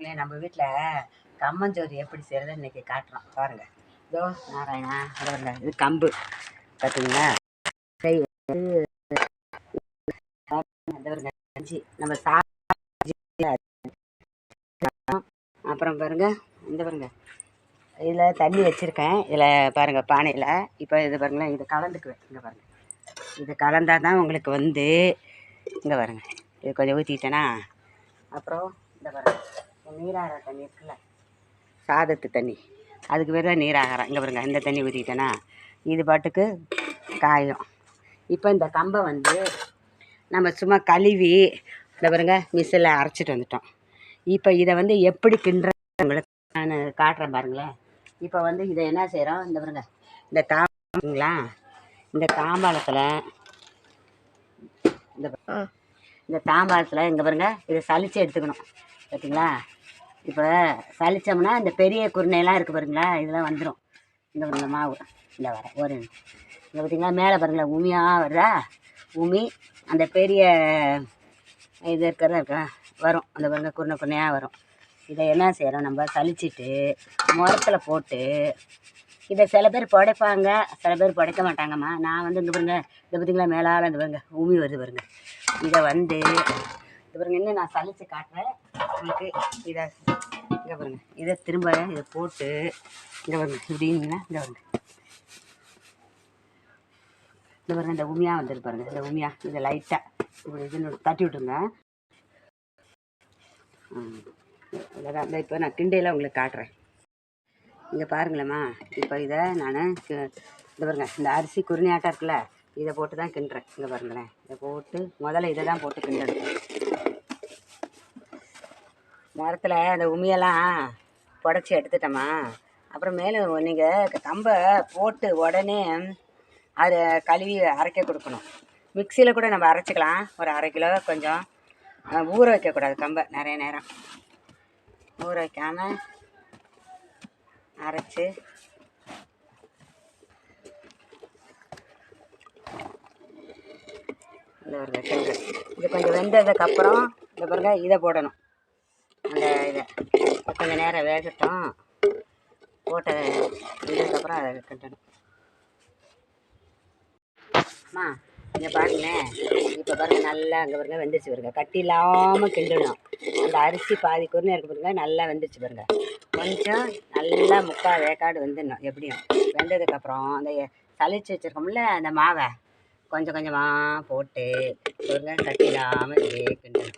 இல்லை, நம்ம வீட்டில் கம்மஞ்சோறு எப்படி செய்கிறது இன்றைக்கி காட்டுறோம் பாருங்க. இதோ நாராயணா இதோ பாருங்க. இது கம்பு. பார்த்தீங்களா கஞ்சி. நம்ம சா அப்புறம் பாருங்க. இந்த பாருங்க. இதில் தண்ணி வச்சுருக்கேன். இதில் பாருங்க பானையில். இப்போ இது பாருங்களேன் இதை கலந்துக்குவேன். இங்கே பாருங்க. இது கலந்தால் தான் உங்களுக்கு வந்து இங்கே பாருங்க. இது கொஞ்சம் ஊற்றிட்டேனா அப்புறம் இந்த பாருங்க. நீராகிற தண்ணி இருக்குல்ல? சாதத்து தண்ணி. அதுக்கு பேர் தான் நீராகாரம் இங்கே பாருங்க இந்த தண்ணி ஊற்றிட்டேனா இது பாட்டுக்கு காயும். இப்போ இந்த கம்பை வந்து நம்ம சும்மா கழுவி இந்த பாருங்க மிக்சியில் அரைச்சிட்டு வந்துட்டோம். இப்போ இதை வந்து எப்படி கிண்டுற உங்களுக்கு நான் காட்டுறேன் பாருங்களேன். இப்போ வந்து இதை என்ன செய்கிறோம் இந்த பாருங்க இந்த தாங்களா இந்த தாம்பாளத்தில் இந்த பா- இந்த தாம்பாளத்தில் இங்கே பாருங்க இதை சலிச்சு எடுத்துக்கணும். பார்த்தீங்களா இப்போ சலிச்சோம்னா இந்த பெரிய குருணையெல்லாம் இருக்குது பாருங்களா இதெல்லாம் வந்துடும் இந்த பாருங்க மாவு. இந்த வர ஒரு இங்கே பார்த்திங்களா மேலே பாருங்களா உமியாக வருதா? உமி அந்த பெரிய இது இருக்கிறதா இருக்கா? வரும். அந்த பாருங்க குருணை குருணையாக வரும். இதை என்ன செய்கிறோம் நம்ம? சலிச்சிட்டு முரத்தில் போட்டு இதை சில பேர் புடைப்பாங்க. சில பேர் புடைக்க மாட்டாங்கம்மா. நான் வந்து இந்த பாருங்க இந்த பார்த்திங்களா மேலால் இந்த பாருங்க உமி வருது பாருங்க. இதை வந்து இது பாருங்க இன்னும் நான் சலித்து காட்டுறேன். உங்களுக்கு இதை இங்கே பாருங்க. இதை திரும்ப இதை போட்டு இங்கே பாருங்க. இப்படின்னா இங்கே பாருங்க. இந்த பாருங்க இந்த உமியாக வந்துரு பாருங்க. இந்த உமியா இதை லைட்டாக இப்படி இதுன்னு தட்டி விட்டுருங்க. அதான் இந்த இப்போ நான் கிண்டையில் உங்களுக்கு காட்டுறேன். இங்கே பாருங்களேம்மா. இப்போ இதை நான் இந்த பாருங்க இந்த அரிசி குருணியாட்டம் இருக்குல்ல இதை போட்டு தான் கிண்டுறேன். இங்கே பாருங்களேன். இதை போட்டு முதல்ல இதை தான் போட்டு கிண்டணும். நேரத்தில் அந்த உமியெல்லாம் புடச்சி எடுத்துட்டோமா அப்புறம் மேலே நீங்கள் கம்பை போட்டு உடனே அதை கழுவி அரைக்க கொடுக்கணும். மிக்சியில் கூட நம்ம அரைச்சிக்கலாம். ஒரு அரை கிலோ கொஞ்சம். ஊற வைக்கக்கூடாது கம்பை நிறைய நேரம். ஊற வைக்காமல் அரைச்சி. இந்த ஒரு இது கொஞ்சம் வெந்ததுக்கப்புறம் இந்த பாருங்க இதை போடணும். அந்த இதை கொஞ்சம் நேரம் வேகட்டும். போட்ட இதுக்கப்புறம் அதை கிண்டணும் அம்மா இங்கே பாருங்களேன் இப்போ பாருங்க நல்லா அங்கே பாருங்க வெந்துருச்சு பாருங்க. கட்டி இல்லாமல் கிண்டணும். அந்த அரிசி பாதி குருணை இருக்க பாருங்க நல்லா வெந்துருச்சு பாருங்க. கொஞ்சம் நல்லா முக்கால் வேக்காடு வெந்துடணும் எப்படியும். வெந்ததுக்கப்புறம் அந்த சளிச்சு வச்சுருக்கோம்ல அந்த மாவை கொஞ்சம் கொஞ்சமாக போட்டு பாருங்க கட்டி இல்லாமல் கிண்டணும்.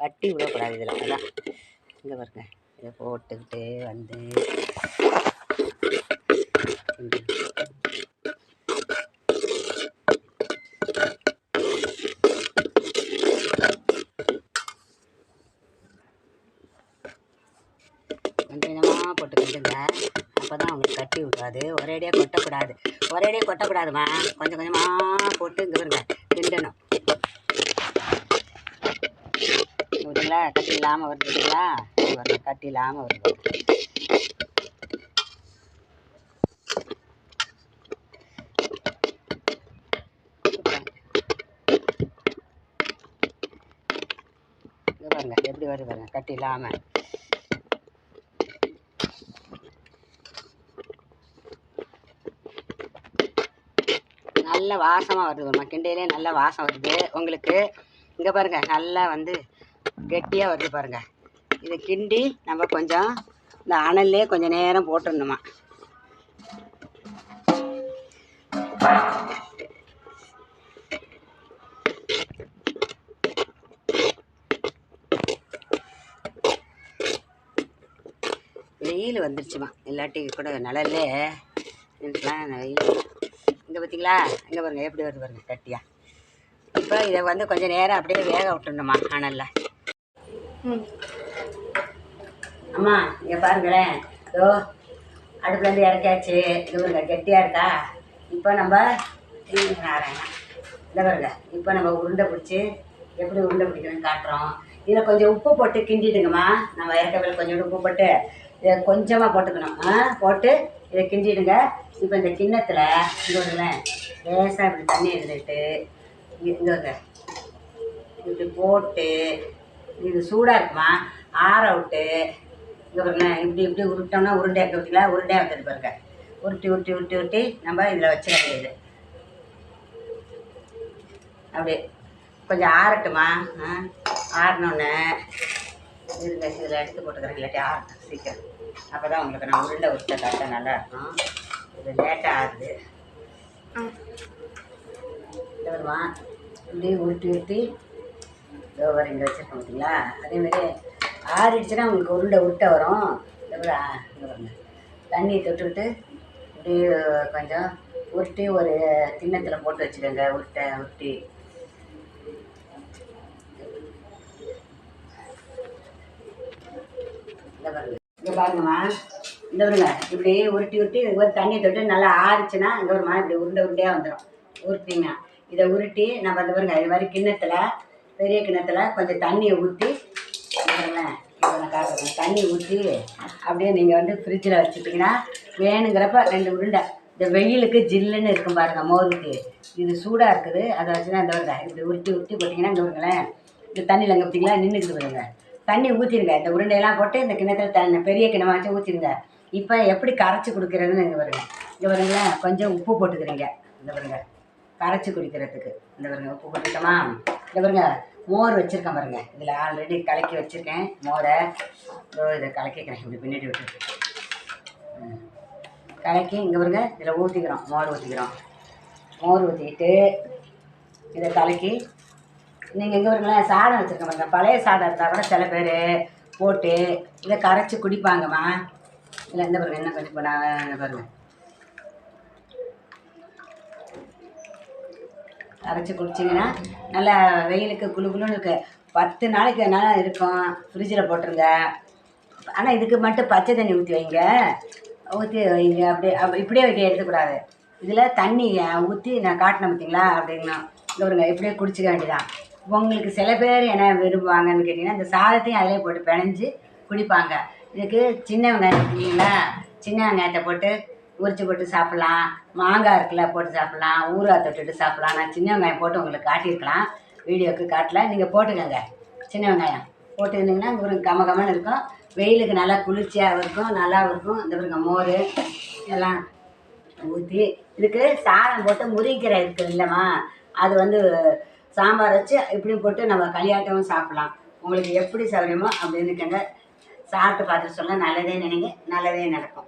கட்டி விடக்கூடாது இதில். அதான். இங்கே பாருங்க. இதை போட்டுக்கிட்டு வந்து கொஞ்சம் கொஞ்சமாக போட்டு கிண்டுங்க. அப்போ தான் அவங்களுக்கு கட்டி விடாது. ஒரேடியாக கொட்டக்கூடாது. ஒரேடியாக கொட்டக்கூடாதும்மா கொஞ்சம் கொஞ்சமாக போட்டு இங்கே பாருங்க கிண்டணும் பார்த்தீங்களா கட்டி இல்லாமல் வருது பார்த்தீங்களா கட்டி இல்லாமல் வருது பாருங்க எப்படி வருது பாருங்க கட்டி இல்லாமல் நல்ல வாசமாக வருது பாருங்க கிண்டையிலே நல்ல வாசம் வருது. உங்களுக்கு இங்கே பாருங்க நல்லா வந்து கெட்டியாக வருது பாருங்க. இதை கிண்டி நம்ம கொஞ்சம் இந்த அனல்லே கொஞ்சம் நேரம் போட்டுடணுமா. வெயில் வந்துருச்சுமா. இல்லாட்டி கூட நிழல்லே இருக்கலாம் வெயில்? இங்கே பார்த்தீங்களா இங்கே பாருங்க எப்படி வருது பாருங்கள் கட்டியாக இப்போ இதை வந்து கொஞ்சம் நேரம் அப்படியே வேக விட்டுணுமா அனலில். அம்மா இங்கே பாருங்களேன். இதோ அடுப்புலேருந்து இறக்கியாச்சு. இது பாருங்க கெட்டியாக இருக்கா? இப்போ நம்ம நாராயணா இந்த பாருங்க இப்போ நம்ம உருண்டை பிடிச்சி எப்படி உருண்டை பிடிக்கணும்னு காட்டுறோம். இதில் கொஞ்சம் உப்பு போட்டு கிண்டிடுங்கம்மா. நம்ம இறக்கவில் கொஞ்சம் உப்பு போட்டு இதை கொஞ்சமாக போட்டுக்கணும். ஆ போட்டு இதை கிண்டிடுங்க. இப்போ இந்த கிண்ணத்தில் இங்கே வருங்களேன் லேசாக இப்படி தண்ணி எடுத்துக்கிட்டு இங்கே இங்கே இப்படி போட்டு இது சூடாக இருக்குமா? ஆற விட்டு இங்கே பாருங்க இப்படி இப்படி உருட்டோம்னா உருண்டையாக பார்த்தீங்களா உருண்டையாக வந்துட்டு பாருங்க. உருட்டி உருட்டி உருட்டி உருட்டி நம்ம இதில் வச்சிட வேண்டியது. அப்படியே கொஞ்சம் ஆறட்டுமா? ஆறினோன்னே இருங்க இதில் எடுத்து போட்டுக்கிறேன் இல்லாட்டி ஆறட்டும் சீக்கிரம். அப்போ தான் உங்களுக்கு நான் உருண்டை உருட்டை காட்ட நல்லா இருக்கும். இது லேட்டாக இது வருமா இப்படி உருட்டி உருட்டி இதோ இங்கே வச்சுருக்கோம் பார்த்தீங்களா? அதேமாதிரி ஆறிடுச்சுன்னா உங்களுக்கு உருண்டை உருட்டை வரும். இந்த மாதிரி தண்ணி தொட்டுக்கிட்டு இப்படியே கொஞ்சம் உருட்டி ஒரு கிண்ணத்தில் போட்டு வச்சுக்கோங்க உருட்டை உருட்டி. இங்கே பாருங்கம்மா. இந்த வருங்க இப்படி உருட்டி உருட்டி இது ஒரு தண்ணி தொட்டு நல்லா ஆறுச்சுன்னா இங்கே ஒரு மாதிரி இப்படி உருண்டை உருண்டையாக வந்துடும் உருட்டிங்க இதை உருட்டி நம்ம இந்த வருங்க இது மாதிரி கிண்ணத்தில் பெரிய கிணத்துல கொஞ்சம் தண்ணியை ஊற்றி இப்போ நான் காட்டுறேன். தண்ணி ஊற்றி அப்படியே நீங்கள் வந்து ஃப்ரிட்ஜில் வச்சுட்டிங்கன்னா வேணுங்கிறப்ப ரெண்டு உருண்டை. இந்த வெயிலுக்கு ஜில்லுன்னு இருக்கும் பாருங்க மோருக்கு. இது சூடாக இருக்குது. அதை வச்சுன்னா இந்த வருங்க இப்படி உருட்டி உருட்டி போட்டிங்கன்னா இந்த வருங்களேன் இந்த தண்ணியில் அங்கே பார்த்தீங்களா நின்றுக்கிட்டு பாருங்க. தண்ணி ஊற்றிடுங்க இந்த உருண்டையெல்லாம் போட்டு இந்த கிணத்துல தண்ணி பெரிய கிணமாக வச்சு ஊற்றிடுங்க இப்போ எப்படி கரைச்சி கொடுக்குறதுன்னு இங்கே வருங்க இங்கே வருங்களேன் கொஞ்சம் உப்பு போட்டுக்கிறீங்க. இந்த பாருங்க கரைச்சி குடிக்கிறதுக்கு. இந்த பாருங்க உப்பு போட்டுட்டோமா இதை பாருங்க மோர் வச்சுருக்கேன் பாருங்க. இதில் ஆல்ரெடி கலக்கி வச்சுருக்கேன். மோரை. இதோ இதை கலக்கிக்கிறேன். இப்படி பின்னாடி விட்டு. ம். கலக்கி இங்கே பாருங்க இதில் ஊற்றிக்கிறோம் மோர் ஊற்றிக்கிறோம் மோர் ஊற்றிக்கிட்டு இதை கலக்கி நீங்கள் எங்கே பாருங்களேன் சாதம் வச்சுருக்கேன் பாருங்க. பழைய சாதம் இருந்தால் கூட சில பேர் போட்டு இதை கரைச்சி குடிப்பாங்கம்மா. இல்லை இந்த பாருங்க என்ன கொஞ்சம் இப்போ நான் அரைச்சி குடிச்சிங்கன்னா நல்லா வெயிலுக்கு குளு குளுன்னு இருக்குது பத்து நாளைக்கு வேணாலும் இருக்கும். ஃப்ரிட்ஜில் போட்டுருங்க. ஆனால் இதுக்கு மட்டும் பச்சை தண்ணி ஊற்றி வைங்க. ஊற்றி வைங்க. அப்படியே அப் இப்படியே வைக்க எடுத்துக்கூடாது இதில் தண்ணி ஊற்றி நான் காட்டினேன் பார்த்தீங்களா? அப்படின்னா இந்த இப்படியே குடிச்சிக்க வேண்டியதான் உங்களுக்கு சில பேர் என்ன விரும்புவாங்கன்னு கேட்டிங்கன்னா இந்த சாதத்தையும் அதிலே போட்டு பிணைஞ்சு குடிப்பாங்க. இதுக்கு சின்ன வெங்காயம் இருக்குங்களா சின்ன வெங்காயத்தை போட்டு உரிச்சு போட்டு சாப்பிட்லாம். மாங்காய் இருக்குல்ல போட்டு சாப்பிட்லாம். ஊறுகாய் தொட்டுட்டு சாப்பிட்லாம். நான் சின்ன வெங்காயம் போட்டு உங்களுக்கு காட்டியிருக்கலாம். வீடியோக்கு காட்டல. நீங்கள் போட்டுக்கோங்க. சின்ன வெங்காயம். போட்டுருந்தீங்கன்னா ஒரு கம கமன்னு இருக்கும். வெயிலுக்கு நல்லா குளிர்ச்சியாக இருக்கும் நல்லா இருக்கும். இந்த பாருங்க மோர் எல்லாம் ஊற்றி இதுக்கு சாதம் போட்டு முறிக்கீரை இருக்குது இல்லைம்மா அது வந்து சாம்பார் வச்சு இப்படியும் போட்டு நம்ம களியாட்டமும் சாப்பிட்லாம். உங்களுக்கு எப்படி சௌகரியமோ அப்படின்னு இருக்கங்க சாப்பிட்டு பார்த்துட்டு சொல்ல நல்லதே நினைங்க. நல்லதே நடக்கும்.